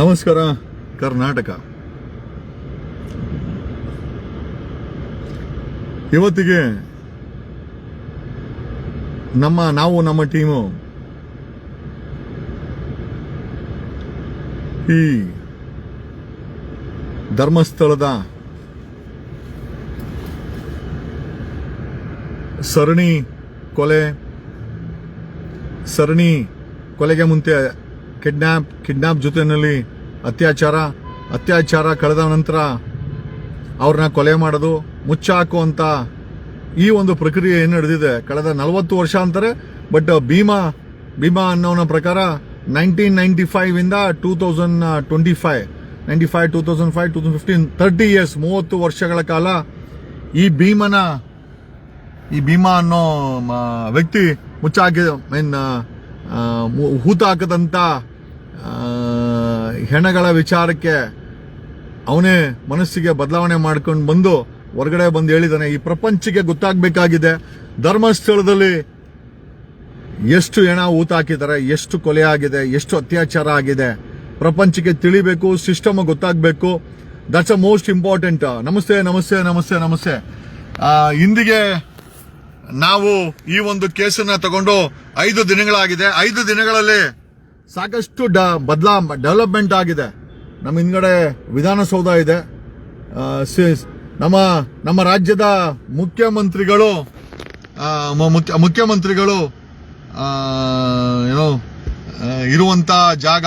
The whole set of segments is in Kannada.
ನಮಸ್ಕಾರ ಕರ್ನಾಟಕ. ಇವತ್ತಿಗೆ ನಮ್ಮ ನಾವು ನಮ್ಮ ಟೀಮು ಈ ಧರ್ಮಸ್ಥಳದ ಸರಣಿ ಕೊಲೆ ಸರಣಿ ಕೊಲೆಗೆ ಮುಂಚೆ ಕಿಡ್ನ್ಯಾಪ್ ಕಿಡ್ನ್ಯಾಪ್ ಜೊತೆಯಲ್ಲಿ ಅತ್ಯಾಚಾರ ಅತ್ಯಾಚಾರ ಕಳೆದ ನಂತರ ಅವ್ರನ್ನ ಕೊಲೆ ಮಾಡೋದು ಮುಚ್ಚಾಕುವಂತ ಈ ಒಂದು ಪ್ರಕ್ರಿಯೆ ಏನು ನಡೆದಿದೆ. ಕಳೆದ ನಲವತ್ತು ವರ್ಷ ಅಂತಾರೆ ಬಟ್ ಭೀಮಾ ಭೀಮಾ ಅನ್ನೋನ ಪ್ರಕಾರ ನೈನ್ಟೀನ್ ನೈಂಟಿ ಫೈವ್ ಇಂದ two thousand twenty five ninety five two thousand five two thousand fifteen thirty years ಮೂವತ್ತು ವರ್ಷಗಳ ಕಾಲ ಈ ಭೀಮನ ಈ ಭೀಮಾ ಅನ್ನೋ ವ್ಯಕ್ತಿ ಮುಚ್ಚಾಕಿದ ಮೀನ್ ಹೂತ ಹಾಕದಂತ ಆ, ಹೆಣಗಳ ವಿಚಾರಕ್ಕೆ ಅವನೇ ಮನಸ್ಸಿಗೆ ಬದಲಾವಣೆ ಮಾಡ್ಕೊಂಡು ಬಂದು ಹೊರಗಡೆ ಬಂದು ಹೇಳಿದಾನೆ. ಈ ಪ್ರಪಂಚಕ್ಕೆ ಗೊತ್ತಾಗಬೇಕಾಗಿದೆ. ಧರ್ಮಸ್ಥಳದಲ್ಲಿ ಎಷ್ಟು ಹೆಣ ಊತ ಹಾಕಿದ್ದಾರೆ, ಎಷ್ಟು ಕೊಲೆ ಆಗಿದೆ, ಎಷ್ಟು ಅತ್ಯಾಚಾರ ಆಗಿದೆ. ಪ್ರಪಂಚಕ್ಕೆ ತಿಳಿಬೇಕು, ಸಿಸ್ಟಮ್ ಗೊತ್ತಾಗಬೇಕು. ದಟ್ಸ್ ಅ ಮೋಸ್ಟ್ ಇಂಪಾರ್ಟೆಂಟ್ ನಮಸ್ತೆ ನಮಸ್ತೆ ನಮಸ್ತೆ ನಮಸ್ತೆ. ಇಂದಿಗೆ ನಾವು ಈ ಒಂದು ಕೇಸನ್ನ ತಗೊಂಡು ಐದು ದಿನಗಳಾಗಿದೆ. ಐದು ದಿನಗಳಲ್ಲಿ ಸಾಕಷ್ಟು ಡ ಬದಲಾ ಡೆವಲಪ್ಮೆಂಟ್ ಆಗಿದೆ. ನಮ್ಮ ಹಿಂದ್ಗಡೆ ವಿಧಾನಸೌಧ ಇದೆ. ನಮ್ಮ ನಮ್ಮ ರಾಜ್ಯದ ಮುಖ್ಯಮಂತ್ರಿಗಳು ಮುಖ್ಯ, ಮುಖ್ಯಮಂತ್ರಿಗಳು ಏನೋ ಇರುವಂತ ಜಾಗ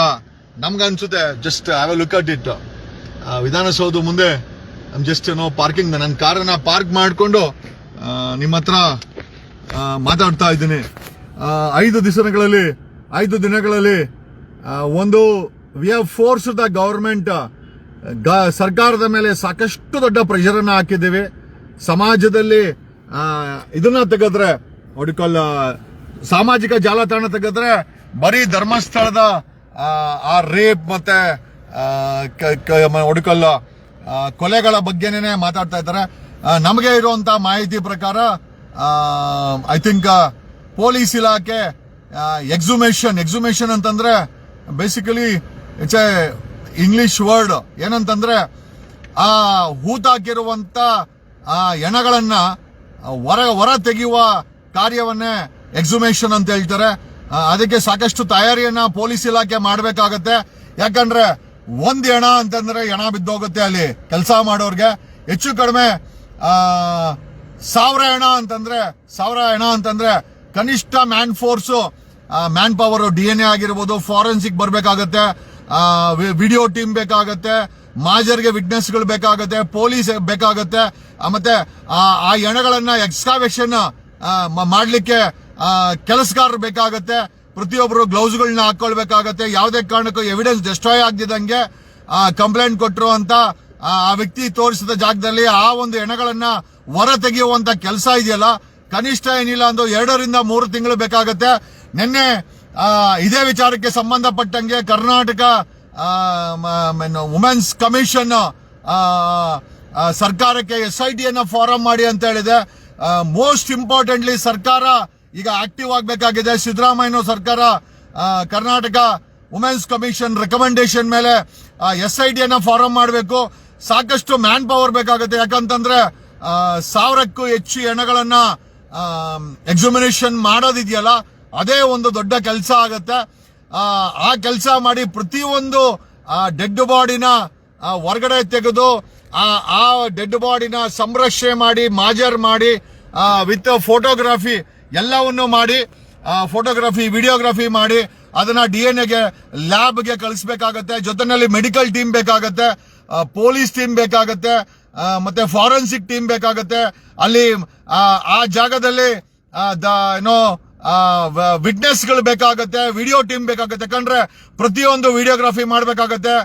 ನಮ್ಗನ್ಸುತ್ತೆ. Just I will look at it Vidhana Soudha ಮುಂದೆ ಜಸ್ಟ್ ಏನೋ ಪಾರ್ಕಿಂಗ್ ನನ್ನ ಕಾರನ್ನ ಪಾರ್ಕ್ ಮಾಡಿಕೊಂಡು ನಿಮ್ಮ ಹತ್ರ ಮಾತಾಡ್ತಾ ಇದ್ದೀನಿ. ಐದು ದಿವಸಗಳಲ್ಲಿ ಐದು ದಿನಗಳಲ್ಲಿ ಒಂದು we have force the government ಸರ್ಕಾರದ ಮೇಲೆ ಸಾಕಷ್ಟು ದೊಡ್ಡ ಪ್ರೆಷರನ್ನು ಹಾಕಿದ್ದೀವಿ. ಸಮಾಜದಲ್ಲಿ ಇದನ್ನ ತೆಗೆದ್ರೆ ಒಡಿಕಲ್ ಸಾಮಾಜಿಕ ಜಾಲತಾಣ ತೆಗೆದ್ರೆ ಬರೀ ಧರ್ಮಸ್ಥಳದ ಆ, ರೇಪ್ ಮತ್ತೆ ಒಡಿಕಲ್ ಕೊಲೆಗಳ ಬಗ್ಗೆನೇ ಮಾತಾಡ್ತಾ ಇದ್ದಾರೆ. ನಮಗೆ ಇರುವಂತ ಮಾಹಿತಿ ಪ್ರಕಾರ ಐ ಥಿಂಕ್ ಪೊಲೀಸ್ ಇಲಾಖೆ ಎಕ್ಸುಮೇಷನ್ ಎಕ್ಸುಮೇಷನ್ ಅಂತಂದ್ರೆ basically it's a English word ಏನಂತಂದ್ರೆ ಆ ಹೂತಾಕಿರುವಂತ ಆ ಎಣಗಳನ್ನ ಹೊರ ಹೊರ ತೆಗೆಯುವ ಕಾರ್ಯವನ್ನೇ ಎಕ್ಸುಮೇಷನ್ ಅಂತ ಹೇಳ್ತಾರೆ. ಅದಕ್ಕೆ ಸಾಕಷ್ಟು ತಯಾರಿಯನ್ನ ಪೊಲೀಸ್ ಇಲಾಖೆ ಮಾಡಬೇಕಾಗತ್ತೆ. ಯಾಕಂದ್ರೆ ಒಂದ್ ಎಣ ಅಂತಂದ್ರೆ ಎಣ ಬಿದ್ದೋಗುತ್ತೆ ಅಲ್ಲಿ ಕೆಲಸ ಮಾಡೋರ್ಗೆ. ಹೆಚ್ಚು ಕಡಿಮೆ, ಆ, ಸಾವಿರ ಎಣ ಅಂತಂದ್ರೆ, ಸಾವಿರ ಎಣ ಅಂತಂದ್ರೆ ಕನಿಷ್ಠ man force man power D N A ಆಗಿರ್ಬೋದು ಫಾರೆನ್ಸಿಕ್ ಬರಬೇಕಾಗತ್ತೆ ವಿಡಿಯೋ ಟೀಮ್ ಬೇಕಾಗತ್ತೆ ಮಾಜರ್ಗೆ ವಿಟ್ನೆಸ್ಗಳು ಬೇಕಾಗತ್ತೆ ಪೊಲೀಸ್ ಬೇಕಾಗತ್ತೆ ಮತ್ತೆ, ಆ ಎಣಗಳನ್ನ ಎಕ್ಸ್ಕಾವೇಷನ್ ಮಾಡ್ಲಿಕ್ಕೆ ಕೆಲಸಗಾರರು ಬೇಕಾಗತ್ತೆ, ಪ್ರತಿಯೊಬ್ಬರು ಗ್ಲೌಸ್ಗಳನ್ನ ಹಾಕೊಳ್ಬೇಕಾಗತ್ತೆ, ಯಾವುದೇ ಕಾರಣಕ್ಕೂ ಎವಿಡೆನ್ಸ್ ಡೆಸ್ಟ್ರಾಯ್ ಆಗದಿದ್ದಂಗೆ ಕಂಪ್ಲೇಂಟ್ ಕೊಟ್ಟರು ಅಂತ ಆ ವ್ಯಕ್ತಿ ತೋರಿಸಿದ ಜಾಗದಲ್ಲಿ ಆ ಒಂದು ಎಣಗಳನ್ನ ಹೊರ ತೆಗೆಯುವಂತ ಕೆಲಸ ಇದೆಯಲ್ಲ, ಕನಿಷ್ಠ ಏನಿಲ್ಲ ಅಂದ್ರೆ ಎರಡರಿಂದ ಮೂರು ತಿಂಗಳು ಬೇಕಾಗತ್ತೆ ನಿನ್ನೆ ಇದೇ ವಿಚಾರಕ್ಕೆ ಸಂಬಂಧಪಟ್ಟಂಗೆ ಕರ್ನಾಟಕ ವುಮೆನ್ಸ್ ಕಮಿಷನ್ ಸರ್ಕಾರಕ್ಕೆ ಎಸ್ ಐ ಟಿಯನ್ನು ಫಾರಂ ಮಾಡಿ ಅಂತ ಹೇಳಿದೆ. ಮೋಸ್ಟ್ ಇಂಪಾರ್ಟೆಂಟ್ಲಿ ಸರ್ಕಾರ ಈಗ ಆಕ್ಟಿವ್ ಆಗಬೇಕಾಗಿದೆ. ಸಿದ್ದರಾಮಯ್ಯ ಸರ್ಕಾರ ಕರ್ನಾಟಕ ವುಮೆನ್ಸ್ ಕಮಿಷನ್ ರೆಕಮೆಂಡೇಶನ್ ಮೇಲೆ ಎಸ್ ಐ ಟಿಯನ್ನು ಫಾರಂ ಮಾಡಬೇಕು. ಸಾಕಷ್ಟು ಮ್ಯಾನ್ ಪವರ್ ಬೇಕಾಗುತ್ತೆ. ಯಾಕಂತಂದ್ರೆ ಸಾವಿರಕ್ಕೂ ಹೆಚ್ಚು ಹೆಣಗಳನ್ನ ಎಕ್ಸಾಮಿನೇಷನ್ ಮಾಡೋದಿದೆಯಲ್ಲ ಅದೇ ಒಂದು ದೊಡ್ಡ ಕೆಲಸ ಆಗತ್ತೆ. ಆ, ಕೆಲಸ ಮಾಡಿ ಪ್ರತಿಯೊಂದು ಡೆಡ್ ಬಾಡಿನ ಹೊರಗಡೆ ತೆಗೆದು ಆ ಆ ಡೆಡ್ ಬಾಡಿನ ಸಂರಕ್ಷಣೆ ಮಾಡಿ ಮಾಜರ್ ಮಾಡಿ ವಿತ್ ಫೋಟೋಗ್ರಫಿ ಎಲ್ಲವನ್ನು ಮಾಡಿ ಫೋಟೋಗ್ರಫಿ ವಿಡಿಯೋಗ್ರಫಿ ಮಾಡಿ ಅದನ್ನ ಡಿ ಎನ್ ಎಗೆ ಲ್ಯಾಬ್ಗೆ ಕಳಿಸ್ಬೇಕಾಗತ್ತೆ. ಜೊತೆನಲ್ಲಿ ಮೆಡಿಕಲ್ ಟೀಮ್ ಬೇಕಾಗತ್ತೆ ಪೊಲೀಸ್ ಟೀಮ್ ಬೇಕಾಗತ್ತೆ ಮತ್ತೆ ಫಾರೆನ್ಸಿಕ್ ಟೀಮ್ ಬೇಕಾಗತ್ತೆ. ಅಲ್ಲಿ ಆ, ಜಾಗದಲ್ಲಿ ದ ಏನೋ ವಿಟ್ನೆಸ್ಗಳು ಬೇಕಾಗುತ್ತೆ ವಿಡಿಯೋ ಟೀಮ್ ಬೇಕಾಗುತ್ತೆ. ಯಾಕಂದ್ರೆ ಪ್ರತಿಯೊಂದು ವಿಡಿಯೋಗ್ರಫಿ ಮಾಡಬೇಕಾಗತ್ತೆ.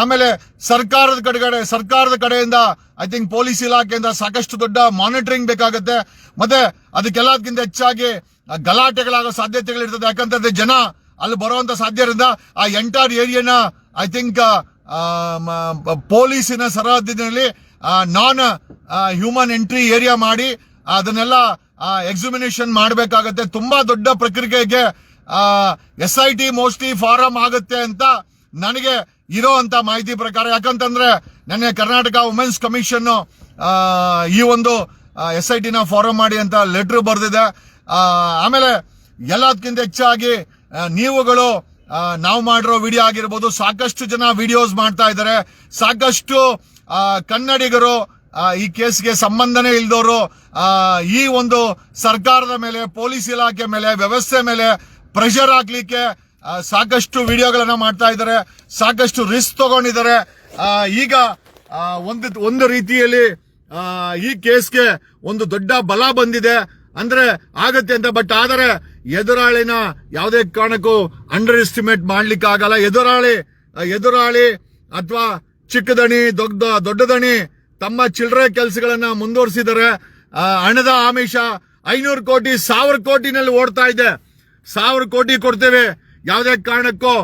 ಆಮೇಲೆ ಸರ್ಕಾರದ ಕಡೆಗಡೆ, ಸರ್ಕಾರದ ಕಡೆಯಿಂದ ಐ ಥಿಂಕ್ ಪೊಲೀಸ್ ಇಲಾಖೆಯಿಂದ ಸಾಕಷ್ಟು ದೊಡ್ಡ ಮಾನಿಟರಿಂಗ್ ಬೇಕಾಗುತ್ತೆ. ಮತ್ತೆ ಅದಕ್ಕೆಲ್ಲದಕ್ಕಿಂತ ಹೆಚ್ಚಾಗಿ ಗಲಾಟೆಗಳಾಗೋ ಸಾಧ್ಯತೆಗಳಿರ್ತದೆ. ಯಾಕಂತಂದ್ರೆ ಜನ ಅಲ್ಲಿ ಬರುವಂತ ಸಾಧ್ಯರಿಂದ ಆ ಎಂಟೈರ್ ಏರಿಯಾನ ಐ ಥಿಂಕ್ ಪೊಲೀಸಿನ ಸರಹದ್ದಿನಲ್ಲಿ ನಾನ್ ಹ್ಯೂಮನ್ ಎಂಟ್ರಿ ಏರಿಯಾ ಮಾಡಿ ಅದನ್ನೆಲ್ಲ ಎಕ್ಸಿಮಿನೇಷನ್ ಮಾಡಬೇಕಾಗತ್ತೆ. ತುಂಬಾ ದೊಡ್ಡ ಪ್ರಕ್ರಿಯೆಗೆ S I T mostly form ಆಗುತ್ತೆ ಅಂತ ನನಗೆ ಇರೋ ಅಂತ ಮಾಹಿತಿ ಪ್ರಕಾರ. ಯಾಕಂತಂದ್ರೆ ನನಗೆ ಕರ್ನಾಟಕ ವುಮೆನ್ಸ್ ಕಮಿಷನ್ ಈ ಒಂದು ಎಸ್ ಐ ಟಿನ ಫಾರಂ ಮಾಡಿ ಅಂತ ಲೆಟರ್ ಬರೆದಿದೆ. ಆಮೇಲೆ ಎಲ್ಲದಕ್ಕಿಂತ ಹೆಚ್ಚಾಗಿ ನೀವುಗಳು ನಾವು ಮಾಡಿರೋ ವಿಡಿಯೋ ಆಗಿರ್ಬೋದು, ಸಾಕಷ್ಟು ಜನ ವಿಡಿಯೋಸ್ ಮಾಡ್ತಾ ಇದ್ದಾರೆ. ಸಾಕಷ್ಟು ಕನ್ನಡಿಗರು ಈ ಕೇಸ್ಗೆ ಸಂಬಂಧನೇ ಇಲ್ದವರು ಈ ಒಂದು ಸರ್ಕಾರದ ಮೇಲೆ, ಪೊಲೀಸ್ ಇಲಾಖೆ ಮೇಲೆ, ವ್ಯವಸ್ಥೆ ಮೇಲೆ ಪ್ರೆಷರ್ ಹಾಕ್ಲಿಕ್ಕೆ ಸಾಕಷ್ಟು ವಿಡಿಯೋಗಳನ್ನ ಮಾಡ್ತಾ ಇದ್ದಾರೆ, ಸಾಕಷ್ಟು ರಿಸ್ಕ್ ತಗೊಂಡಿದ್ದಾರೆ. ಈಗ ಒಂದು ಒಂದು ರೀತಿಯಲ್ಲಿ ಈ ಕೇಸ್ಗೆ ಒಂದು ದೊಡ್ಡ ಬಲ ಬಂದಿದೆ. ಅಂದ್ರೆ ಆಗತ್ತೆ ಅಂತ ಬಟ್ ಆದರೆ ಎದುರಾಳಿನ ಯಾವುದೇ ಕಾರಣಕ್ಕೂ ಅಂಡರ್ ಎಸ್ಟಿಮೇಟ್ ಮಾಡ್ಲಿಕ್ಕೆ ಆಗಲ್ಲ. ಎದುರಾಳಿ ಎದುರಾಳಿ ಅಥವಾ ಚಿಕ್ಕದಣಿ, ದೊಡ್ಡ ದೊಡ್ಡ ದಣಿ ತಮ್ಮ ಚಿಲ್ಲರೆ ಕೆಲಸಗಳನ್ನ ಮುಂದುವರಿಸಿದ್ದಾರೆ ಹಣದ ಆಮಿಷ ಐನೂರು ಕೋಟಿ, ಸಾವಿರ ಕೋಟಿನಲ್ಲಿ ಓಡ್ತಾ ಇದೆ. ಸಾವಿರ ಕೋಟಿ ಕೊಡ್ತೇವೆ. ಯಾವುದೇ ಕಾರಣಕ್ಕೂ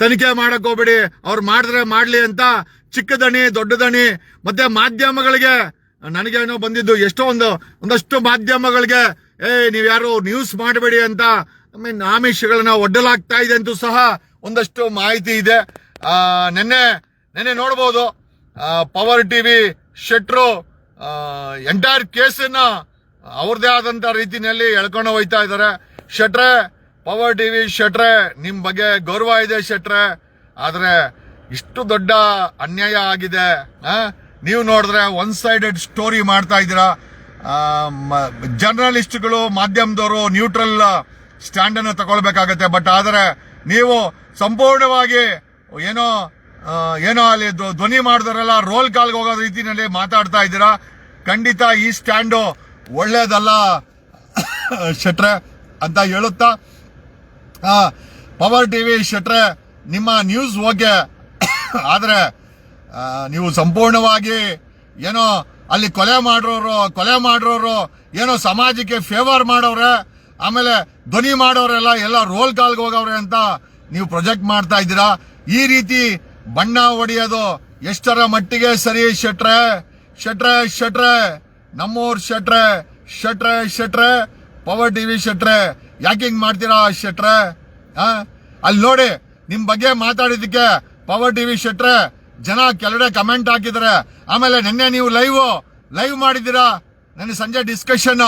ತನಿಖೆ ಮಾಡಕ್ ಹೋಗ್ಬೇಡಿ. ಅವ್ರು ಮಾಡಿದ್ರೆ ಮಾಡ್ಲಿ ಅಂತ ಚಿಕ್ಕ ದಣಿ, ದೊಡ್ಡ ದಣಿ, ಮತ್ತೆ ಮಾಧ್ಯಮಗಳಿಗೆ ನನಗೇನೋ ಬಂದಿದ್ದು ಎಷ್ಟೋ ಒಂದು, ಒಂದಷ್ಟು ಮಾಧ್ಯಮಗಳಿಗೆ, ಏ, ನೀವು ಯಾರು ನ್ಯೂಸ್ ಮಾಡಬೇಡಿ ಅಂತ ಐ ಮೀನ್ ಆಮಿಷಗಳನ್ನ ಒಡ್ಡಲಾಗ್ತಾ ಇದೆ ಅಂತೂ ಸಹ ಒಂದಷ್ಟು ಮಾಹಿತಿ ಇದೆ. ನೆನ್ನೆ ನೆನ್ನೆ ನೋಡ್ಬೋದು. ಪವರ್ ಟಿವಿ ಶೆಟ್ರು ಎಂಟೈರ್ ಕೇಸನ್ನ ಅವ್ರದೇ ಆದಂತ ರೀತಿಯಲ್ಲಿ ಎಳ್ಕೊಂಡು ಹೋಯ್ತಾ ಇದ್ದಾರೆ. ಶೆಟ್ರೆ ಪವರ್ ಟಿವಿ ಶೆಟ್ರೆ, ನಿಮ್ ಬಗ್ಗೆ ಗೌರವ ಇದೆ ಶೆಟ್ರೆ, ಆದ್ರೆ ಇಷ್ಟು ದೊಡ್ಡ ಅನ್ಯಾಯ ಆಗಿದೆ? ನೀವು ನೋಡಿದ್ರೆ ಒನ್ ಸೈಡೆಡ್ ಸ್ಟೋರಿ ಮಾಡ್ತಾ ಇದ್ದೀರಾ. ಜರ್ನಲಿಸ್ಟ್ಗಳು ಮಾಧ್ಯಮದವರು ನ್ಯೂಟ್ರಲ್ ಸ್ಟ್ಯಾಂಡ್ ಅನ್ನು ತಗೊಳ್ಬೇಕಾಗತ್ತೆ. ಬಟ್ ಆದರೆ ನೀವು ಸಂಪೂರ್ಣವಾಗಿ ಏನೋ ಏನೋ ಅಲ್ಲಿ ಧ್ವ- ಧ್ವನಿ ಮಾಡಿದಾರಲ್ಲ ರೋಲ್ ಕಾಲ್ಗೆ ಹೋಗೋ ರೀತಿಯಲ್ಲಿ ಮಾತಾಡ್ತಾ ಇದ್ದೀರಾ? ಖಂಡಿತ ಈ ಸ್ಟ್ಯಾಂಡು ಒಳ್ಳೇದಲ್ಲ, ಶೆಟ್ರೆ ಅಂತ ಹೇಳುತ್ತಾ? ಪವರ್ ಟಿವಿ ಶೆಟ್ರೆ, ನಿಮ್ಮ ನ್ಯೂಸ್ ಓಕೆ ಆದರೆ ನೀವು ಸಂಪೂರ್ಣವಾಗಿ ಏನೋ ಅಲ್ಲಿ ಕೊಲೆ ಮಾಡಿರೋರು ಕೊಲೆ ಮಾಡಿರೋರು, ಏನೋ ಸಮಾಜಕ್ಕೆ ಫೇವರ್ ಮಾಡೋರೆ ಆಮೇಲೆ ಧ್ವನಿ ಮಾಡೋರೆಲ್ಲ ಎಲ್ಲ ರೋಲ್ ಕಾಲ್ಗೆ ಹೋಗವ್ರೆ ಅಂತ ನೀವು ಪ್ರೊಜೆಕ್ಟ್ ಮಾಡ್ತಾ ಇದ್ದೀರಾ? ಈ ರೀತಿ ಬಣ್ಣ ಹೊಡೆಯೋದು ಎಷ್ಟರ ಮಟ್ಟಿಗೆ ಸರಿ ಶೆಟ್ರೆ? ಶೆಟ್ರೆ ಶೆಟ್ರೆ, ನಮ್ಮೂರ್ ಶೆಟ್ರೆ ಶೆಟ್ರೆ ಶೆಟ್ರೆ, ಪವರ್ ಟಿವಿ ಶೆಟ್ರೆ, ಯಾಕೆ ಹಿಂಗ್ ಮಾಡ್ತೀರಾ ಶೆಟ್ರೆ? ಅಲ್ಲಿ ನೋಡಿ, ನಿಮ್ ಬಗ್ಗೆ ಮಾತಾಡಿದಕ್ಕೆ ಪವರ್ ಟಿವಿ ಶೆಟ್ರೆ, ಜನ ಕೆಳಗಡೆ ಕಮೆಂಟ್ ಹಾಕಿದ್ರೆ ಆಮೇಲೆ ನಿನ್ನೆ ನೀವು ಲೈವ್ ಲೈವ್ ಮಾಡಿದ್ದೀರಾ? ನನ್ನ ಸಂಜೆ ಡಿಸ್ಕಷನ್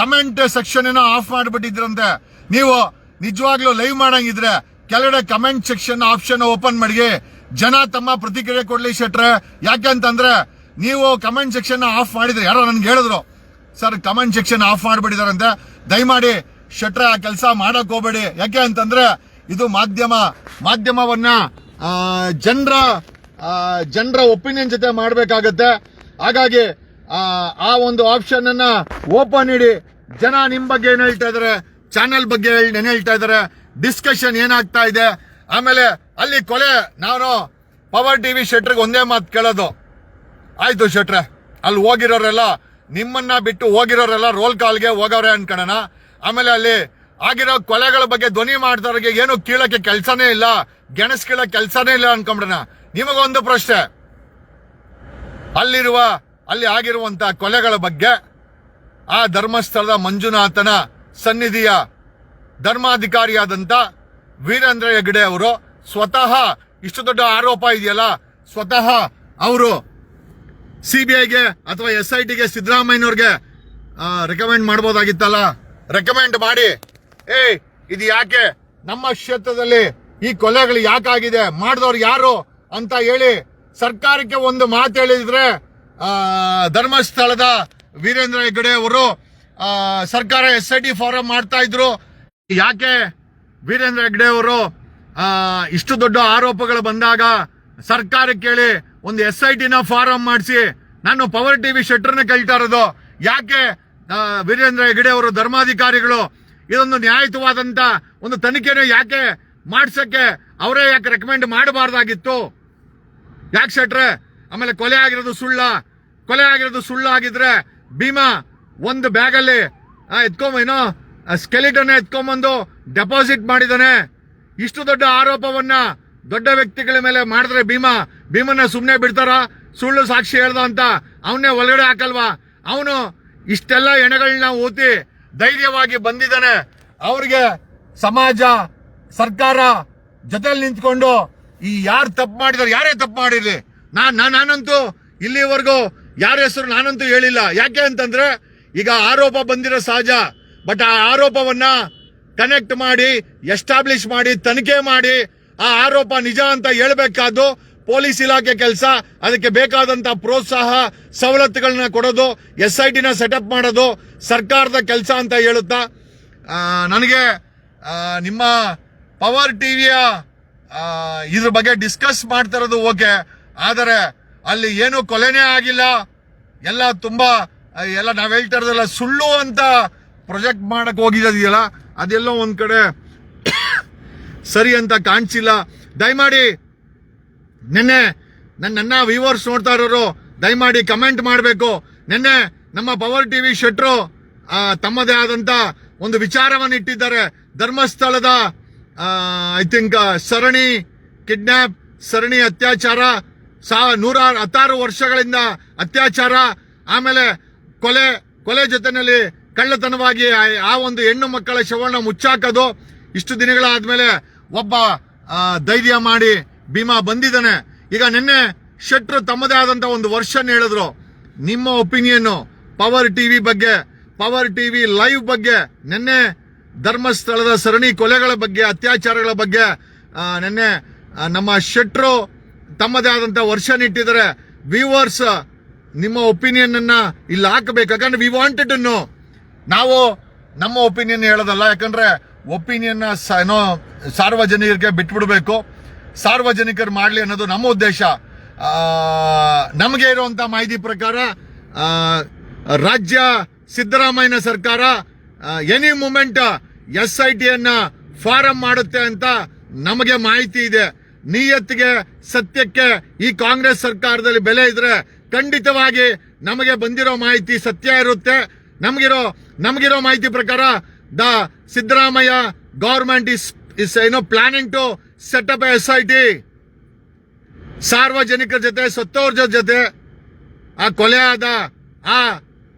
ಕಮೆಂಟ್ ಸೆಕ್ಷನ್ ಏನೋ ಆಫ್ ಮಾಡಿಬಿಟ್ಟಿದ್ರಂತೆ. ನೀವು ನಿಜವಾಗ್ಲೂ ಲೈವ್ ಮಾಡಂಗಿದ್ರೆ ಕೆಳಗಡೆ ಕಮೆಂಟ್ ಸೆಕ್ಷನ್ ಆಪ್ಷನ್ ಓಪನ್ ಮಾಡಿ ಜನ ತಮ್ಮ ಪ್ರತಿಕ್ರಿಯೆ ಕೊಡ್ಲಿ ಶೆಟ್ರೆ. ಯಾಕೆಂತಂದ್ರೆ ನೀವು ಕಮೆಂಟ್ ಸೆಕ್ಷನ್ ಆಫ್ ಮಾಡಿದ್ರೆ ಯಾರೋ ನನ್ಗೆ ಹೇಳಿದ್ರು ಸರ್ ಕಮೆಂಟ್ ಸೆಕ್ಷನ್ ಆಫ್ ಮಾಡಿಬಿಟ್ಟಿದಾರಂತೆ. ದಯಮಾಡಿ ಶೆಟ್ರೆ ಆ ಕೆಲಸ ಮಾಡಕ್ ಹೋಗ್ಬೇಡಿ. ಯಾಕೆ ಅಂತಂದ್ರೆ ಇದು ಮಾಧ್ಯಮ ಮಾಧ್ಯಮವನ್ನ ಜನರ ಜನರ ಒಪಿನಿಯನ್ ಜೊತೆ ಮಾಡಬೇಕಾಗತ್ತೆ. ಹಾಗಾಗಿ ಆ, ಒಂದು ಆಪ್ಷನ್ ಅನ್ನ ಓಪನ್ ಇಡಿ. ಜನ ನಿಮ್ ಬಗ್ಗೆ ಏನ್ ಹೇಳ್ತಾ ಇದಾರೆ? ಚಾನೆಲ್ ಬಗ್ಗೆ ಏನ್ ಹೇಳ್ತಾ ಇದಾರೆ. ಡಿಸ್ಕಷನ್ ಏನಾಗ್ತಾ ಇದೆ? ಆಮೇಲೆ ಅಲ್ಲಿ ಕೊಲೆ, ನಾನು ಪವರ್ ಟಿವಿ ಶೆಟ್ರಿಗೆ ಒಂದೇ ಮಾತು ಕೇಳೋದು. ಆಯ್ತು ಶೆಟ್ರೆ, ಅಲ್ಲಿ ಹೋಗಿರೋರೆಲ್ಲ ನಿಮ್ಮನ್ನ ಬಿಟ್ಟು ಹೋಗಿರೋರೆಲ್ಲ ರೋಲ್ ಕಾಲ್ಗೆ ಹೋಗೋರೆ ಅನ್ಕೊಳ್ಳೋಣ ಆಮೇಲೆ ಅಲ್ಲಿ ಆಗಿರೋ ಕೊಲೆಗಳ ಬಗ್ಗೆ ಧ್ವನಿ ಮಾಡ್ದವ್ರಿಗೆ ಏನು ಕೀಳಕ್ಕೆ ಕೆಲಸನೇ ಇಲ್ಲ, ಗೆಣಸ್ ಕೀಳಕ್ಕೆ ಕೆಲಸನೇ ಇಲ್ಲ ಅನ್ಕೊಂಬಿಡೋಣ. ನಿಮಗೊಂದು ಪ್ರಶ್ನೆ. ಅಲ್ಲಿರುವ, ಅಲ್ಲಿ ಆಗಿರುವಂತ ಕೊಲೆಗಳ ಬಗ್ಗೆ ಆ ಧರ್ಮಸ್ಥಳದ ಮಂಜುನಾಥನ ಸನ್ನಿಧಿಯ ಧರ್ಮಾಧಿಕಾರಿಯಾದಂತ ವೀರೇಂದ್ರ ಹೆಗ್ಡೆ ಅವರು ಸ್ವತಃ, ಇಷ್ಟು ದೊಡ್ಡ ಆರೋಪ ಇದೆಯಲ್ಲ, ಸ್ವತಃ ಅವರು ಸಿಬಿಐಗೆ ಅಥವಾ ಎಸ್ ಐ ಟಿಗೆ ಸಿದ್ದರಾಮಯ್ಯನವ್ರಿಗೆ ರೆಕಮೆಂಡ್ ಮಾಡ್ಬೋದಾಗಿತ್ತಲ್ಲ? ರೆಕಮೆಂಡ್ ಮಾಡಿ. ಏಯ್, ಇದು ಯಾಕೆ? ನಮ್ಮ ಕ್ಷೇತ್ರದಲ್ಲಿ ಈ ಕೊಲೆಗಳು ಯಾಕಾಗಿದೆ? ಮಾಡಿದವ್ರು ಯಾರು ಅಂತ ಹೇಳಿ ಸರ್ಕಾರಕ್ಕೆ ಒಂದು ಮಾತು ಹೇಳಿದ್ರೆ ಧರ್ಮಸ್ಥಳದ ವೀರೇಂದ್ರ ಹೆಗ್ಗಡೆ ಅವರು ಸರ್ಕಾರ ಎಸ್ ಐ ಟಿ ಫಾರಂ ಮಾಡ್ತಾ ಇದ್ರು. ಯಾಕೆ? ವೀರೇಂದ್ರ ಹೆಗ್ಡೆ ಅವರು ಇಷ್ಟು ದೊಡ್ಡ ಆರೋಪಗಳು ಬಂದಾಗ ಸರ್ಕಾರಕ್ಕೆ ಕೇಳಿ ಒಂದು ಎಸ್ ಐ ಟಿನ ಫಾರಂ ಮಾಡಿಸಿ, ನಾನು ಪವರ್ ಟಿವಿ ಶೆಟ್ಟರ್ನ ಕೇಳ್ತಾ ಇರೋದು. ಯಾಕೆ? ವೀರೇಂದ್ರ ಹೆಗ್ಡೆ ಅವರು ಧರ್ಮಾಧಿಕಾರಿಗಳು, ಇದೊಂದು ನ್ಯಾಯಯುತವಾದಂತ ಒಂದು ತನಿಖೆನ ಯಾಕೆ ಮಾಡ್ಸಕ್ಕೆ ಅವರೇ ಯಾಕೆ ರೆಕಮೆಂಡ್ ಮಾಡಬಾರ್ದಾಗಿತ್ತು? ಯಾಕೆ ಶೆಟ್ರೆ? ಆಮೇಲೆ ಕೊಲೆ ಆಗಿರೋದು ಸುಳ್ಳ. ಕೊಲೆ ಆಗಿರೋದು ಸುಳ್ಳ ಆಗಿದ್ರೆ ಭೀಮಾ ಒಂದು ಬ್ಯಾಗಲ್ಲಿ ಎತ್ಕೊಂಬ ಏನೋ ಸ್ಕೆಲಿಟನ್ ಎತ್ಕೊಂಬಂದು ಡೆಪಾಸಿಟ್ ಮಾಡಿದಾನೆ. ಇಷ್ಟು ದೊಡ್ಡ ಆರೋಪವನ್ನ ದೊಡ್ಡ ವ್ಯಕ್ತಿಗಳ ಮೇಲೆ ಮಾಡಿದ್ರೆ ಭೀಮಾ, ಭೀಮನ್ನ ಸುಮ್ಮನೆ ಬಿಡ್ತಾರ? ಸುಳ್ಳು ಸಾಕ್ಷಿ ಹೇಳ್ದ ಅಂತ ಅವನ್ನೇ ಒಳಗಡೆ ಹಾಕಲ್ವಾ? ಅವನು ಇಷ್ಟೆಲ್ಲ ಎಣೆಗಳನ್ನ ಊತಿ ಧೈರ್ಯವಾಗಿ ಬಂದಿದ್ದಾನೆ ಅವ್ರಿಗೆ ಸಮಾಜ, ಸರ್ಕಾರ ಜೊತೆಲಿ ನಿಂತ್ಕೊಂಡು ಈ ಯಾರು ತಪ್ಪು ಮಾಡಿದಾರೆ, ಯಾರೇ ತಪ್ಪು ಮಾಡಿದ್ರಿ ನಾನ್- ನಾನಂತೂ ಇಲ್ಲಿವರೆಗೂ ಯಾರ ಹೆಸರು ನಾನಂತೂ ಹೇಳಿಲ್ಲ. ಯಾಕೆ ಅಂತಂದ್ರೆ ಈಗ ಆರೋಪ ಬಂದಿರೋ ಸಹಜ ಬಟ್ ಆ ಆರೋಪವನ್ನ ಕನೆಕ್ಟ್ ಮಾಡಿ ಎಸ್ಟಾಬ್ಲಿಷ್ ಮಾಡಿ, ತನಿಖೆ ಮಾಡಿ, ಆ ಆರೋಪ ನಿಜ ಅಂತ ಹೇಳ್ಬೇಕಾದ್ದು ಪೊಲೀಸ್ ಇಲಾಖೆ ಕೆಲಸ. ಅದಕ್ಕೆ ಬೇಕಾದಂತ ಪ್ರೋತ್ಸಾಹ, ಸವಲತ್ತುಗಳನ್ನ ಕೊಡೋದು ಎಸ್ ಐ ಟಿನ ಸೆಟಪ್ ಮಾಡೋದು ಸರ್ಕಾರದ ಕೆಲಸ ಅಂತ ಹೇಳುತ್ತಾ. ನನಗೆ ನಿಮ್ಮ ಪವರ್ ಟಿವಿಯ ಇದ್ರ ಬಗ್ಗೆ ಡಿಸ್ಕಸ್ ಮಾಡ್ತಾ ಇರೋದು ಓಕೆ ಆದರೆ ಅಲ್ಲಿ ಏನು ಕೊಲೆನೇ ಆಗಿಲ್ಲ. ಎಲ್ಲ ತುಂಬಾ, ಎಲ್ಲ ನಾವ್ ಹೇಳ್ತಾ ಇರೋದೆಲ್ಲ ಸುಳ್ಳು ಅಂತ ಪ್ರೊಜೆಕ್ಟ್ ಮಾಡಕ್ ಹೋಗಿದೆಯಲ್ಲ, ಅದೆಲ್ಲೋ ಒಂದು ಕಡೆ ಸರಿ ಅಂತ ಕಾಣಿಸಿಲ್ಲ. ದಯಮಾಡಿ ನಿನ್ನೆ ನನ್ನ ನನ್ನ ವ್ಯೂವರ್ಸ್ ನೋಡ್ತಾ ಇರೋರು, ದಯಮಾಡಿ ಕಮೆಂಟ್ ಮಾಡಬೇಕು. ನಿನ್ನೆ ನಮ್ಮ ಪವರ್ ಟಿವಿ ಶೆಟ್ರು ತಮ್ಮದೇ ಆದಂತ ಒಂದು ವಿಚಾರವನ್ನು ಇಟ್ಟಿದ್ದಾರೆ. ಧರ್ಮಸ್ಥಳದ ಐ ಥಿಂಕ್ ಸರಣಿ ಕಿಡ್ನಾಪ್ ಸರಣಿ ಅತ್ಯಾಚಾರ, ಸಾ, ನೂರಾರು ಹತ್ತಾರು ವರ್ಷಗಳಿಂದ ಅತ್ಯಾಚಾರ, ಆಮೇಲೆ ಕೊಲೆ ಕೊಲೆ ಜೊತೆನಲ್ಲಿ ಕಳ್ಳತನವಾಗಿ ಆ- ಒಂದು ಹೆಣ್ಣು ಮಕ್ಕಳ ಶವನ ಮುಚ್ಚಾಕೋದು ಇಷ್ಟು ದಿನಗಳಾದ್ಮೇಲೆ ಒಬ್ಬ ಧೈರ್ಯ ಮಾಡಿ ಭೀಮಾ ಬಂದಿದ್ದಾನೆ. ಈಗ ನಿನ್ನೆ ಶೆಟ್ರು ತಮ್ಮದೇ ಆದಂತ ಒಂದು ವರ್ಷನ್ ಹೇಳಿದ್ರು. ನಿಮ್ಮ ಒಪಿನಿಯನ್ ಪವರ್ ಟಿವಿ ಬಗ್ಗೆ ಪವರ್ ಟಿವಿ ಲೈವ್ ಬಗ್ಗೆ, ನಿನ್ನೆ ಧರ್ಮಸ್ಥಳದ ಸರಣಿ ಕೊಲೆಗಳ ಬಗ್ಗೆ, ಅತ್ಯಾಚಾರಗಳ ಬಗ್ಗೆ ನಿನ್ನೆ ನಮ್ಮ ಶೆಟ್ರು ತಮ್ಮದೇ ಆದಂತ ವರ್ಷನ್ ಇಟ್ಟಿದ್ದಾರೆ. ವ್ಯೂವರ್ಸ್ ನಿಮ್ಮ ಒಪಿನಿಯನ್ ಅನ್ನ ಇಲ್ಲಿ ಹಾಕಬೇಕು. ಯಾಕಂದ್ರೆ ವಿ ವಾಂಟೆಡ್ ನೋ ನಾವು ನಮ್ಮ ಒಪಿನಿಯನ್ ಹೇಳೋದಲ್ಲ, ಯಾಕಂದ್ರೆ ಒಪಿನಿಯನ್ ಏನೋ ಸಾರ್ವಜನಿಕರಿಗೆ ಬಿಟ್ಬಿಡ್ಬೇಕು. ಸಾರ್ವಜನಿಕರು ಮಾಡ್ಲಿ ಅನ್ನೋದು ನಮ್ಮ ಉದ್ದೇಶ. ನಮಗೆ ಇರುವಂತ ಮಾಹಿತಿ ಪ್ರಕಾರ ರಾಜ್ಯ ಸಿದ್ದರಾಮಯ್ಯನ ಸರ್ಕಾರ ಎನಿ ಮೂಮೆಂಟ್ ಎಸ್ ಐ ಟಿಯನ್ನ ಫಾರಂ ಮಾಡುತ್ತೆ ಅಂತ ನಮಗೆ ಮಾಹಿತಿ ಇದೆ. ನಿಯತ್ತಿಗೆ, ಸತ್ಯಕ್ಕೆ ಈ ಕಾಂಗ್ರೆಸ್ ಸರ್ಕಾರದಲ್ಲಿ ಬೆಲೆ ಇದ್ರೆ ಖಂಡಿತವಾಗಿ ನಮಗೆ ಬಂದಿರೋ ಮಾಹಿತಿ ಸತ್ಯ ಇರುತ್ತೆ. ನಮಗಿರೋ ನಮಗಿರೋ ಮಾಹಿತಿ ಪ್ರಕಾರ, the Siddaramaiah government is is ಏನೋ planning to set up S I T ಸಾರ್ವಜನಿಕರ ಜೊತೆ ಸತ್ತೋರ್ಜ ಜೊತೆ, ಆ ಕೊಲೆ ಆದ, ಆ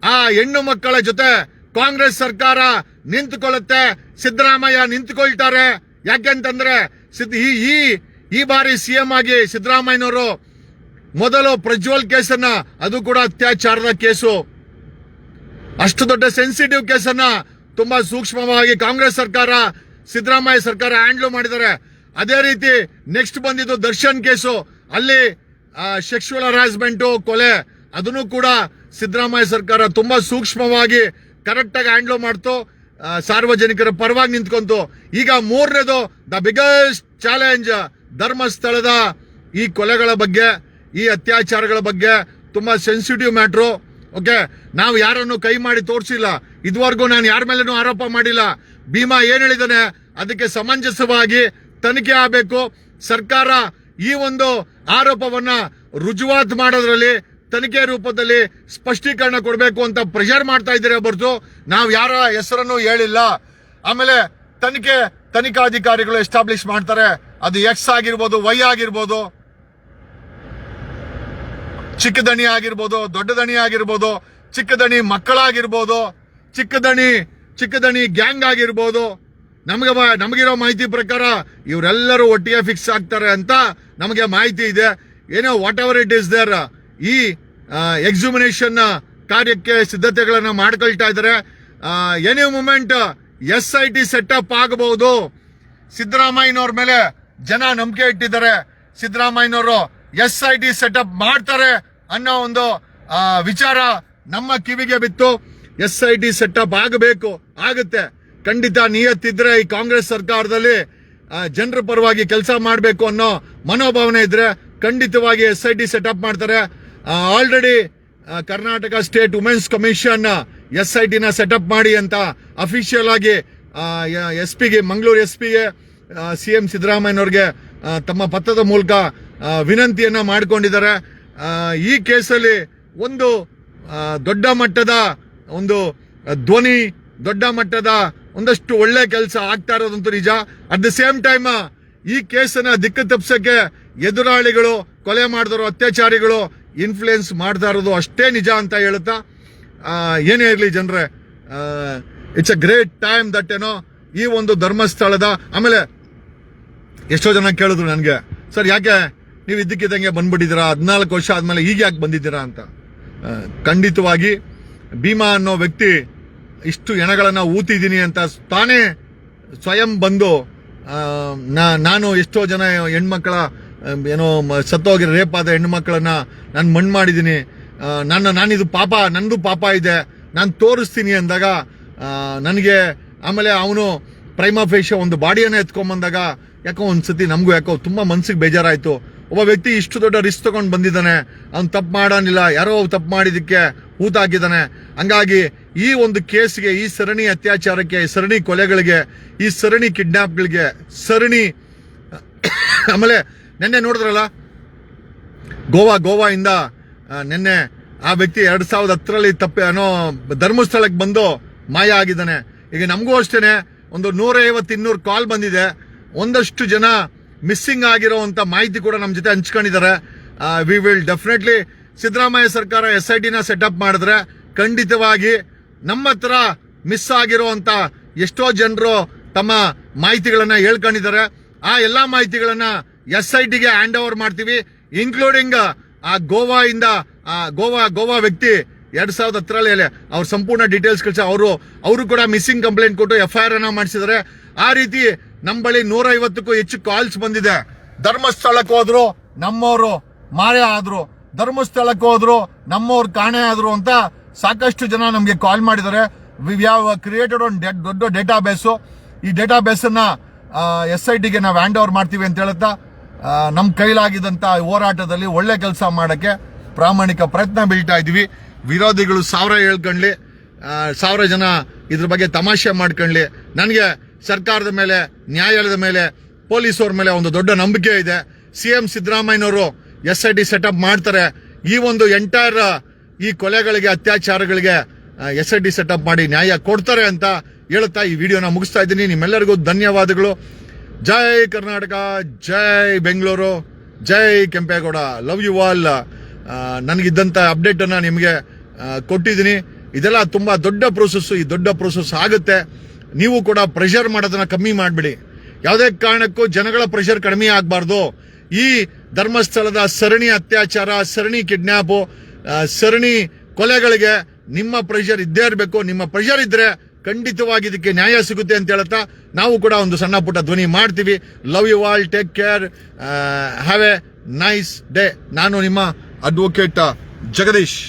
ಆ ಹೆಣ್ಣು ಮಕ್ಕಳ ಜೊತೆ ಕಾಂಗ್ರೆಸ್ ಸರ್ಕಾರ ನಿಂತುಕೊಳ್ಳುತ್ತೆ, ಸಿದ್ದರಾಮಯ್ಯ ನಿಂತುಕೊಳ್ತಾರೆ. ಯಾಕೆಂತಂದ್ರೆ ಈ ಈ ಬಾರಿ ಸಿಎಂ ಆಗಿ ಸಿದ್ದರಾಮಯ್ಯನವರು ಮೊದಲು ಪ್ರಜ್ವಲ್ ಕೇಸನ್ನ, ಅದು ಕೂಡ ಅತ್ಯಾಚಾರದ ಕೇಸು. ಅಷ್ಟು ದೊಡ್ಡ ಸೆನ್ಸಿಟಿವ್ ಕೇಸನ್ನ ತುಂಬಾ ಸೂಕ್ಷ್ಮವಾಗಿ ಕಾಂಗ್ರೆಸ್ ಸರ್ಕಾರ, ಸಿದ್ದರಾಮಯ್ಯ ಸರ್ಕಾರ ಹ್ಯಾಂಡ್ಲ್ ಮಾಡಿದ್ದಾರೆ. ಅದೇ ರೀತಿ ನೆಕ್ಸ್ಟ್ ಬಂದಿದ್ದು ದರ್ಶನ್ ಕೇಸು. ಅಲ್ಲಿ ಸೆಕ್ಷುವಲ್ ಹರಾಸ್ಮೆಂಟ್ ಕೊಲೆ. ಅದನ್ನು ಕೂಡ ಸಿದ್ದರಾಮಯ್ಯ ಸರ್ಕಾರ ತುಂಬಾ ಸೂಕ್ಷ್ಮವಾಗಿ ಕರೆಕ್ಟಾಗಿ ಹ್ಯಾಂಡ್ಲ್ ಮಾಡ್ತು. ಸಾರ್ವಜನಿಕರ ಪರವಾಗಿ ನಿಂತ್ಕೊಂತು. ಈಗ ಮೂರನೇದು ದ ಬಿಗ್ಗೆಸ್ಟ್ ಚಾಲೆಂಜ್ ಧರ್ಮಸ್ಥಳದ ಈ ಕೊಲೆಗಳ ಬಗ್ಗೆ, ಈ ಅತ್ಯಾಚಾರಗಳ ಬಗ್ಗೆ ತುಂಬಾ ಸೆನ್ಸಿಟಿವ್ ಮ್ಯಾಟ್ರು ಓಕೆ, ನಾವು ಯಾರನ್ನು ಕೈ ಮಾಡಿ ತೋರಿಸಿಲ್ಲ. ಇದುವರೆಗೂ ನಾನು ಯಾರ ಮೇಲೂ ಆರೋಪ ಮಾಡಿಲ್ಲ. ಭೀಮಾ ಏನ್ ಹೇಳಿದಾನೆ ಅದಕ್ಕೆ ಸಮಂಜಸವಾಗಿ ತನಿಖೆ ಆಗಬೇಕು. ಸರ್ಕಾರ ಈ ಒಂದು ಆರೋಪವನ್ನ ರುಜುವಾತ್ ಮಾಡೋದ್ರಲ್ಲಿ ತನಿಖೆ ರೂಪದಲ್ಲಿ ಸ್ಪಷ್ಟೀಕರಣ ಕೊಡಬೇಕು ಅಂತ ಪ್ರೆಷರ್ ಮಾಡ್ತಾ ಇದ್ದಾರೆ ಹೊರತು. ನಾವು ಯಾರ ಹೆಸರನ್ನು ಹೇಳಿಲ್ಲ. ಆಮೇಲೆ ತನಿಖೆ ತನಿಖಾಧಿಕಾರಿಗಳು ಎಸ್ಟಾಬ್ಲಿಷ್ ಮಾಡ್ತಾರೆ. ಅದು ಎಕ್ಸ್ ಆಗಿರ್ಬೋದು ವೈ ಆಗಿರ್ಬೋದು. ಚಿಕ್ಕ ದಣಿ ಆಗಿರ್ಬೋದು, ದೊಡ್ಡ ದಣಿ ಆಗಿರ್ಬೋದು, ಚಿಕ್ಕ ದಣಿ ಮಕ್ಕಳಾಗಿರ್ಬೋದು, ಚಿಕ್ಕ ದಣಿ ಚಿಕ್ಕ ದಣಿ ಗ್ಯಾಂಗ್ ಆಗಿರ್ಬೋದು, ನಮಗೆ ನಮಗಿರೋ ಮಾಹಿತಿ ಪ್ರಕಾರ ಇವರೆಲ್ಲರೂ ಒಟ್ಟಿಗೆ ಫಿಕ್ಸ್ ಆಗ್ತಾರೆ ಅಂತ ನಮಗೆ ಮಾಹಿತಿ ಇದೆ. ಏನೋ what ever it is there ಈ ಎಕ್ಸಿಮಿನೇಷನ್ ಕಾರ್ಯಕ್ಕೆ ಸಿದ್ಧತೆಗಳನ್ನು ಮಾಡ್ಕೊಳ್ತಾ ಇದ್ದಾರೆ. Any moment S I T setup ಆಗಬಹುದು ಸಿದ್ದರಾಮಯ್ಯನವ್ರ ಮೇಲೆ ಜನ ನಂಬಿಕೆ ಇಟ್ಟಿದ್ದಾರೆ. ಸಿದ್ದರಾಮಯ್ಯನವರು ಎಸ್ ಐ ಟಿ ಸೆಟಪ್ ಮಾಡ್ತಾರೆ ಅನ್ನೋ ಒಂದು ವಿಚಾರ ನಮ್ಮ ಕಿವಿಗೆ ಬಿತ್ತು. ಎಸ್ ಐ ಟಿ ಸೆಟಪ್ ಆಗಬೇಕು, ಆಗುತ್ತೆ. ಖಂಡಿತ ನಿಯತ್ತಿದ್ರೆ ಈ ಕಾಂಗ್ರೆಸ್ ಸರ್ಕಾರದಲ್ಲಿ ಜನರ ಪರವಾಗಿ ಕೆಲಸ ಮಾಡಬೇಕು ಅನ್ನೋ ಮನೋಭಾವನೆ ಇದ್ರೆ ಖಂಡಿತವಾಗಿ ಎಸ್ ಐ ಟಿ ಸೆಟಪ್ ಮಾಡ್ತಾರೆ. Already Karnataka state women's commission S I ಟಿನ setup ಮಾಡಿ ಅಂತ ಅಫಿಷಿಯಲ್ ಆಗಿ ಎಸ್ ಪಿಗೆ ಮಂಗಳೂರು ಎಸ್ ಪಿಗೆ ಸಿ ಎಂ ಸಿದ್ದರಾಮಯ್ಯನವ್ರಿಗೆ ತಮ್ಮ ಪತ್ರದ ಮೂಲಕ ವಿನಂತಿಯನ್ನ ಮಾಡಿಕೊಂಡಿದ್ದಾರೆ. ಈ ಕೇಸಲ್ಲಿ ಒಂದು ದೊಡ್ಡ ಮಟ್ಟದ ಒಂದು ಧ್ವನಿ, ದೊಡ್ಡ ಮಟ್ಟದ ಒಂದಷ್ಟು ಒಳ್ಳೆ ಕೆಲಸ ಆಗ್ತಾ ಇರೋದಂತೂ ನಿಜ. ಅಟ್ ದ ಸೇಮ್ ಟೈಮ್ ಈ ಕೇಸನ್ನ ದಿಕ್ಕು ತಪ್ಪಿಸಕ್ಕೆ ಎದುರಾಳಿಗಳು, ಕೊಲೆ ಮಾಡಿದವರು, ಅತ್ಯಾಚಾರಿಗಳು ಇನ್ಫ್ಲುಯೆನ್ಸ್ ಮಾಡ್ತಾ ಇರೋದು ಅಷ್ಟೇ ನಿಜ ಅಂತ ಹೇಳುತ್ತಾ ಏನೇ ಇರಲಿ ಜನರೇ it's a great time that ಏನೋ ಈ ಒಂದು ಧರ್ಮಸ್ಥಳದ, ಆಮೇಲೆ ಎಷ್ಟೋ ಜನ ಕೇಳಿದ್ರು ನನಗೆ, ಸರ್, ಯಾಕೆ ನೀವು ಇದ್ದಕ್ಕಿದ್ದಂಗೆ ಬಂದ್ಬಿಟ್ಟಿದ್ದೀರಾ, ಹದಿನಾಲ್ಕು ವರ್ಷ ಆದಮೇಲೆ ಈಗ ಯಾಕೆ ಬಂದಿದ್ದೀರಾ ಅಂತ. ಖಂಡಿತವಾಗಿ ಭೀಮಾ ಅನ್ನೋ ವ್ಯಕ್ತಿ ಇಷ್ಟು ಎಣಗಳನ್ನು ಊತಿದ್ದೀನಿ ಅಂತ ತಾನೇ ಸ್ವಯಂ ಬಂದು ನಾನು ಎಷ್ಟೋ ಜನ ಹೆಣ್ಮಕ್ಳ ಏನೋ ಸತ್ತೋಗಿ ಸತ್ತೋಗಿರೋ ರೇಪ್ ಆದ ಹೆಣ್ಮಕ್ಳನ್ನ ನಾನು ಮಣ್ಣು ಮಾಡಿದ್ದೀನಿ. ನನ್ನ, ನಾನಿದು ಪಾಪ ನನ್ನದು ಪಾಪ ಇದೆ, ನಾನು ತೋರಿಸ್ತೀನಿ ಅಂದಾಗ ನನಗೆ ಆಮೇಲೆ ಅವನು ಪ್ರೈಮಾ ಫೇಶ ಒಂದು ಬಾಡಿಯನ್ನು ಎತ್ಕೊಂಬಂದಾಗ ಯಾಕೋ ಒಂದ್ಸತಿ ನಮಗೂ ಯಾಕೋ ತುಂಬಾ ಮನ್ಸಿಗೆ ಬೇಜಾರಾಯ್ತು. ಒಬ್ಬ ವ್ಯಕ್ತಿ ಇಷ್ಟು ದೊಡ್ಡ ರಿಸ್ಕ್ ತಗೊಂಡು ಬಂದಿದ್ದಾನೆ, ಅವ್ನು ತಪ್ಪು ಮಾಡೋನಿಲ್ಲ, ಯಾರೋ ತಪ್ಪು ಮಾಡಿದ್ದಕ್ಕೆ ಊತ ಹಾಕಿದ್ದಾನೆ ಹಂಗಾಗಿ ಈ ಒಂದು ಕೇಸ್ಗೆ, ಈ ಸರಣಿ ಅತ್ಯಾಚಾರಕ್ಕೆ, ಈ ಸರಣಿ ಕೊಲೆಗಳಿಗೆ, ಈ ಸರಣಿ ಕಿಡ್ನಾಪ್ಗಳಿಗೆ ಸರಣಿ, ಆಮೇಲೆ ನಿನ್ನೆ ನೋಡಿದ್ರಲ್ಲ, ಗೋವಾ, ಗೋವಾಯಿಂದ ಇಂದ ನಿನ್ನೆ ಆ ವ್ಯಕ್ತಿ ಎರಡು ಸಾವಿರದ ಹತ್ತರಲ್ಲಿ ತಪ್ಪೆ, ಏನೋ ಧರ್ಮಸ್ಥಳಕ್ಕೆ ಬಂದು ಮಾಯ ಆಗಿದ್ದಾನೆ. ಈಗ ನಮಗೂ ಅಷ್ಟೇನೆ, ಒಂದು ನೂರೈವತ್ತು ಇನ್ನೂರು ಕಾಲ್ ಬಂದಿದೆ. ಒಂದಷ್ಟು ಜನ ಮಿಸ್ಸಿಂಗ್ ಆಗಿರೋವಂಥ ಮಾಹಿತಿ ಕೂಡ ನಮ್ಮ ಜೊತೆ ಹಂಚ್ಕೊಂಡಿದ್ದಾರೆ ವಿ ವಿಲ್ ಡೆಫಿನೆಟ್ಲಿ ಸಿದ್ದರಾಮಯ್ಯ ಸರ್ಕಾರ ಎಸ್ ಐ ಟಿನ ಸೆಟಪ್ ಮಾಡಿದ್ರೆ ಖಂಡಿತವಾಗಿ ನಮ್ಮ ಹತ್ರ ಮಿಸ್ ಆಗಿರುವಂತ ಎಷ್ಟೋ ಜನರು ತಮ್ಮ ಮಾಹಿತಿಗಳನ್ನ ಹೇಳ್ಕೊಂಡಿದ್ದಾರೆ ಆ ಎಲ್ಲಾ ಮಾಹಿತಿಗಳನ್ನ ಎಸ್ ಐ ಟಿಗೆ ಹ್ಯಾಂಡ್ ಓವರ್ ಮಾಡ್ತೀವಿ ಇನ್ಕ್ಲೂಡಿಂಗ್ ಆ ಗೋವಾ ಇಂದ ಆ, ಗೋವಾ ಗೋವಾ ವ್ಯಕ್ತಿ ಎರಡ್ ಸಾವಿರದ ಹತ್ತರಲ್ಲಿ ಅವ್ರ ಸಂಪೂರ್ಣ ಡೀಟೇಲ್ಸ್ ಕಳಿಸಿ, ಅವರು ಅವರು ಕೂಡ ಮಿಸ್ಸಿಂಗ್ ಕಂಪ್ಲೇಂಟ್ ಕೊಟ್ಟು ಎಫ್ ಐ ಆರ್ ಅನ್ನ ಮಾಡಿಸಿದ್ದಾರೆ ಆ ರೀತಿ ನಮ್ಮ ಬಳಿ ನೂರ ಐವತ್ತಕ್ಕೂ ಹೆಚ್ಚು ಕಾಲ್ಸ್ ಬಂದಿದೆ. ಧರ್ಮಸ್ಥಳಕ್ಕೆ ಹೋದ್ರು ನಮ್ಮವರು ಮಾಯ ಆದ್ರು. ಧರ್ಮಸ್ಥಳಕ್ಕೆ ಹೋದ್ರು ನಮ್ಮವ್ರು ಕಾಣೆ ಆದ್ರು ಅಂತ ಸಾಕಷ್ಟು ಜನ ನಮಗೆ ಕಾಲ್ ಮಾಡಿದ್ದಾರೆ. ವಿ ಹ್ಯಾವ್ ಕ್ರಿಯೇಟೆಡ್ ಒಂದು ದೊಡ್ಡ ಡೇಟಾ ಬೇಸು ಈ ಡೇಟಾ ಬೇಸನ್ನ ಎಸ್ ಐ ಟಿಗೆ ನಾವು ಹ್ಯಾಂಡ್ ಓವರ್ ಮಾಡ್ತೀವಿ ಅಂತ ಹೇಳುತ್ತಾ ನಮ್ಮ ಕೈಲಾಗಿದ್ದಂಥ ಹೋರಾಟದಲ್ಲಿ ಒಳ್ಳೆ ಕೆಲಸ ಮಾಡೋಕ್ಕೆ ಪ್ರಾಮಾಣಿಕ ಪ್ರಯತ್ನ ಬೀಳ್ತಾ ಇದ್ವಿ ವಿರೋಧಿಗಳು ಸಾವಿರ ಹೇಳ್ಕೊಂಡ್ಲಿ ಸಾವಿರ ಜನ ಇದ್ರ ಬಗ್ಗೆ ತಮಾಷೆ ಮಾಡ್ಕೊಂಡ್ಲಿ ನನಗೆ ಸರ್ಕಾರದ ಮೇಲೆ, ನ್ಯಾಯಾಲಯದ ಮೇಲೆ, ಪೊಲೀಸವ್ರ ಮೇಲೆ ಒಂದು ದೊಡ್ಡ ನಂಬಿಕೆ ಇದೆ. ಸಿ ಎಂ ಸಿದ್ದರಾಮಯ್ಯನವರು ಎಸ್ ಐ ಟಿ ಸೆಟಪ್ ಮಾಡ್ತಾರೆ. ಈ ಒಂದು ಎಂಟೈರ್, ಈ ಕೊಲೆಗಳಿಗೆ, ಅತ್ಯಾಚಾರಗಳಿಗೆ ಎಸ್ ಐ ಟಿ ಸೆಟಪ್ ಮಾಡಿ ನ್ಯಾಯ ಕೊಡ್ತಾರೆ ಅಂತ ಹೇಳುತ್ತಾ ಈ ವಿಡಿಯೋನ ಮುಗಿಸ್ತಾ ಇದ್ದೀನಿ. ನಿಮ್ಮೆಲ್ಲರಿಗೂ ಧನ್ಯವಾದಗಳು. ಜೈ ಕರ್ನಾಟಕ, ಜೈ ಬೆಂಗಳೂರು, ಜೈ ಕೆಂಪೇಗೌಡ. ಲವ್ ಯು ಆಲ್ ನನಗಿದ್ದಂಥ ಅಪ್ಡೇಟನ್ನು ನಿಮಗೆ ಕೊಟ್ಟಿದ್ದೀನಿ. ಇದೆಲ್ಲ ತುಂಬ ದೊಡ್ಡ ಪ್ರೊಸೆಸ್ಸು ಈ ದೊಡ್ಡ ಪ್ರೋಸೆಸ್ ಆಗುತ್ತೆ. ನೀವು ಕೂಡ ಪ್ರೆಷರ್ ಮಾಡೋದನ್ನ ಕಮ್ಮಿ ಮಾಡಿಬಿಡಿ. ಯಾವುದೇ ಕಾರಣಕ್ಕೂ ಜನಗಳ ಪ್ರೆಷರ್ ಕಡಿಮೆ ಆಗಬಾರ್ದು. ಈ ಧರ್ಮಸ್ಥಳದ ಸರಣಿ ಅತ್ಯಾಚಾರ, ಸರಣಿ ಕಿಡ್ನ್ಯಾಪ್ ಸರಣಿ ಕೊಲೆಗಳಿಗೆ ನಿಮ್ಮ ಪ್ರೆಷರ್ ಇದ್ದೇ ಇರಬೇಕು. ನಿಮ್ಮ ಪ್ರೆಷರ್ ಇದ್ರೆ ಖಂಡಿತವಾಗಿ ಇದಕ್ಕೆ ನ್ಯಾಯ ಸಿಗುತ್ತೆ ಅಂತ ಹೇಳ್ತಾ ನಾವು ಕೂಡ ಒಂದು ಸಣ್ಣ ಪುಟ್ಟ ಧ್ವನಿ ಮಾಡ್ತೀವಿ. Love you all take care have a nice day ನಾನು ನಿಮ್ಮ ಅಡ್ವೊಕೇಟ್ ಜಗದೀಶ್.